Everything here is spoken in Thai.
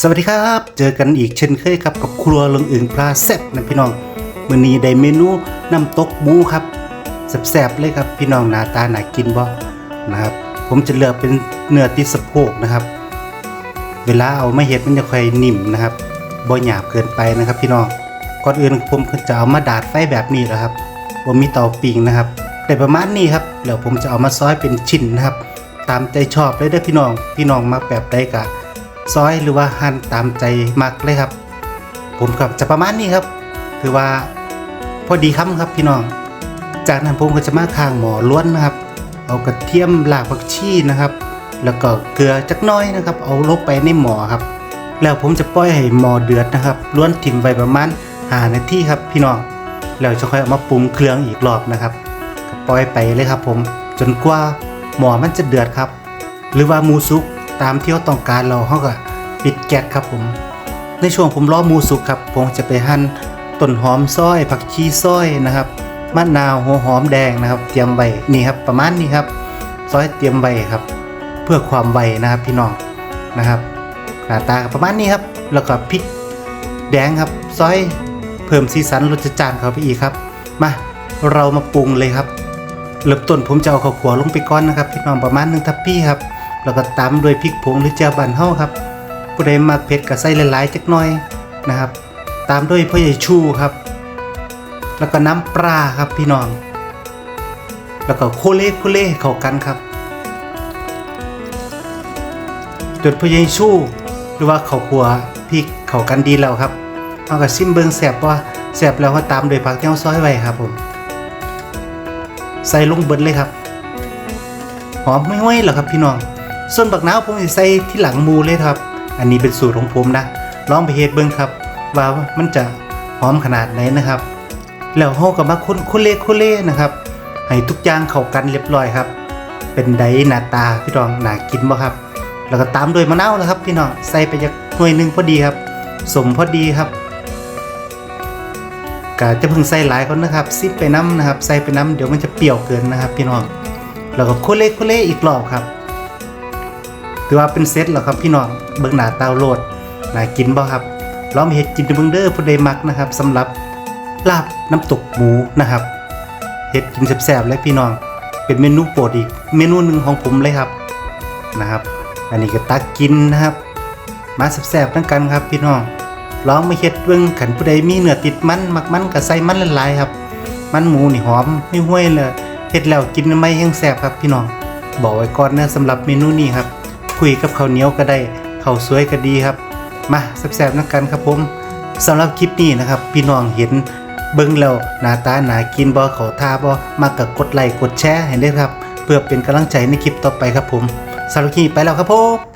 สวัสดีครับ เจอกันอีกเช่นเคยครับกับครัวลงอึ่งปลาแซ่บนะพี่น้องมื้อนี้ได้เมนูน้ำตกหมูครับแซ่บๆเลยครับพี่น้องหน้าตาหนากินบ่นะครับ ผมจะเลือกเป็นเนื้อติสะโพกนะครับ เวลาเอามาเฮ็ดมันจะค่อยนิ่มนะครับบ่หยาบเกินไปนะครับ พี่น้องก่อนอื่นผมจะเอามาดาดไฟแบบนี้แหละครับบ่มีเตาปิ้งนะครับแต่ประมาณนี้ครับแล้วผมจะเอามาซอยเป็นชิ้นนะครับ ตามใจชอบเลยเด้อพี่น้องพี่น้องมักแบบใดก็ ซอยหรือว่าหั่นตามใจมักเลยครับ ผมกับจะประมาณนี้ครับถือว่าพอดีคำครับพี่น้อง จากนั้นผมก็จะมาข้างหมอล้วนนะครับ เอากระเทียมรากผักชีนะครับ แล้วก็เกลือจักน้อยนะครับ เอาลงไปในหม้อครับ แล้วผมจะปล่อยให้หม้อเดือดนะครับล้วนถิ่มไว้ประมาณ5นาทีครับพี่น้องแล้วจะค่อยเอามาปรุงเครื่องอีกรอบนะครับปล่อยไปเลยครับผมจนกว่าหม้อมันจะเดือดครับ หรือว่ามูสุกตามที่เราต้องการเราเขาก็ ปิดแก๊สครับผม ในช่วงผมรอมูสุกครับ ผมจะไปหั่นต้นหอมซอย ผักชีซอยนะครับมะนาวหัวหอมแดงนะครับ เตรียมไว้นี่ครับ ประมาณนี้ครับซอยเตรียมไว้ครับ เพื่อความไวนะครับพี่น้องนะครับหน้าตาประมาณนี้ครับ แล้วก็พริกแดงครับซอยเพิ่มสีสันรสจานเข้าไปอีกครับ มาเรามาปรุงเลยครับเริ่มต้นผมจะเอาข้าวขัวลงไปก่อนนะครับ พี่น้องประมาณหนึ่งทัพพี่ครับ แล้วก็ตามด้วยพริกผงหรือเจียบันเฮาครับ ผู้ใดมักเผ็ดก็ใส่หลายๆจักหน่อยนะครับ ตามด้วยพ่อใหญ่ชูครับ แล้วก็น้ำปลาครับพี่น้อง แล้วก็โคเล่โคเล่เข้ากันครับจนพ่อใหญ่ชูหรือว่าข้าวขัวพริกเข้ากันดีแล้วครับเอาก็ซิมเบิงแสบว่าแสบแล้วก็ตามด้วยผักที่เราซอยไว้ครับผมใส่ลงเบิดเลยครับ หอมไม่ห้อยหรอครับพี่น้อง ส่วนบักน้าวผมจะใส่ที่หลังมูเลยครับ อันนี้เป็นสูตรของผมนะลองไปเฮ็ดเบิ่งครับ ว่ามันจะหอมขนาดไหนนะครับ แล้วเฮาก็มาคนคนเล่คนเล่นะครับ ให้ทุกอย่างเข้ากันเรียบร้อยครับ เป็นไดหน้าตาพี่น้องน่ากินบ่ครับ แล้วก็ตามด้วยมะนาวนะครับ พี่น้องใส่ไปจักหน่วยหนึงพอดีครับ สมพอดีครับก็จะเพิ่งใส่หลายคนนะครับซิปไปน้ำนะครับ ใส่ไปน้ำเดี๋ยวมันจะเปรี้ยวเกินนะครับ พี่น้องแล้วก็โคเล่โคเล่อีกรอบครับ ถือว่าเป็นเซตแล้วครับพี่น้องเบิ่งหน้าเตาโลดน่ากินบ่ครับลอมาเฮ็ดกินเบิ่งเด้อผู้ใดมักนะครับสำหรับลาบน้ำตกหมูนะครับเฮ็ดกินแซ่บๆเลยพี่น้อง เป็นเมนูโปรดอีกเมนูหนึ่งของผมเลยครับนะครับ อันนี้ก็ตักกินนะครับ มาแซ่บๆทั้งกันครับพี่น้องลองมาเฮ็ดเบิ่งขันผู้ใดมีเนื้อติดมันมักมันก็ใส่มันหลายๆครับ มันหมูนี่หอมไม่ห้วยเลยเฮ็ดแล้วกินไม่ยังแซ่บครับพี่น้องบอกไว้ก่อนนะสำหรับเมนูนี้ครับ คุยกับข้าวเหนียวก็ได้ข้าวสวยก็ดีครับ มาแซ่บๆนักกันครับผมสำหรับคลิปนี้นะครับ พี่น้องเห็นเบิ้งแล้วหน้าตาหนากินบอเขาท่าบอมากกดไลค์กดแชร์ให้ได้ครับ เพื่อเป็นกำลังใจในคลิปต่อไปครับผมสำหรับคลิปไปแล้วครับผม